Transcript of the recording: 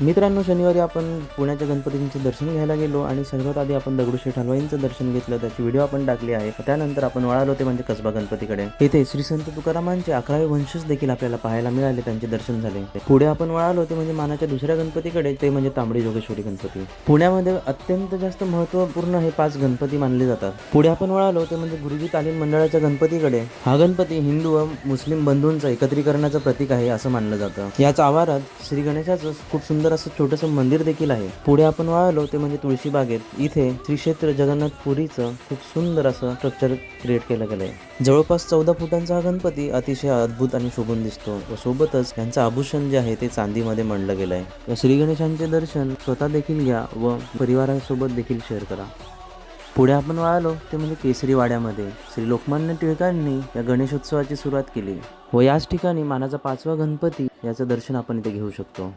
मित्रांनो शनिवारी आपण पुण्याच्या गणपतींचे दर्शन घ्यायला गेलो आणि सर्वात आधी आपण दगडूशेठ हलवाईंचं दर्शन घेतलं. त्याची व्हिडिओ आपण टाकली आहे. त्यानंतर आपण वळालो ते म्हणजे कसबा गणपतीकडे. येथे श्री संत तुकारामांचे अकरावे वंशज देखील आपल्याला पाहायला मिळाले. त्यांचे दर्शन झाले. पुढे आपण वळालो ते म्हणजे मानाच्या दुसऱ्या गणपतीकडे. ते म्हणजे तांबडी जोगेश्वरी गणपती. पुण्यामध्ये अत्यंत जास्त महत्त्वपूर्ण हे पाच गणपती मानले जातात. पुढे आपण वळालो ते म्हणजे गुरुजी तालीम मंडळाच्या गणपतीकडे. हा गणपती हिंदू व मुस्लिम बंधूंचं एकत्रीकरणाचं प्रतीक आहे असं मानलं जातं. याच आवारात श्री गणेशाचं खूप सुंदर असं छोटंसं मंदिर देखील आहे. पुढे आपण वाळलो ते म्हणजे तुळशी बागेत इथे श्री क्षेत्र जगन्नाथ पुरीचं खूप सुंदर असं स्ट्रक्चर क्रिएट केलं गेलं आहे जवळपास चौदा फुटांचा हा गणपती अतिशय अद्भुत आणि शोभून दिसतो. व सोबतच त्यांचं आभूषण जे आहे ते चांदीमध्ये मांडलं गेलं आहे श्री गणेशांचे दर्शन स्वतः देखील घ्या व परिवारासोबत देखील शेअर करा. पुढे आपण वळालो ते म्हणजे केसरी वाड्यामध्ये श्री लोकमान्य टिळकांनी या गणेशोत्सवाची सुरुवात केली. व याच ठिकाणी मानाचा पाचवा गणपती याचं दर्शन आपण इथे घेऊ शकतो.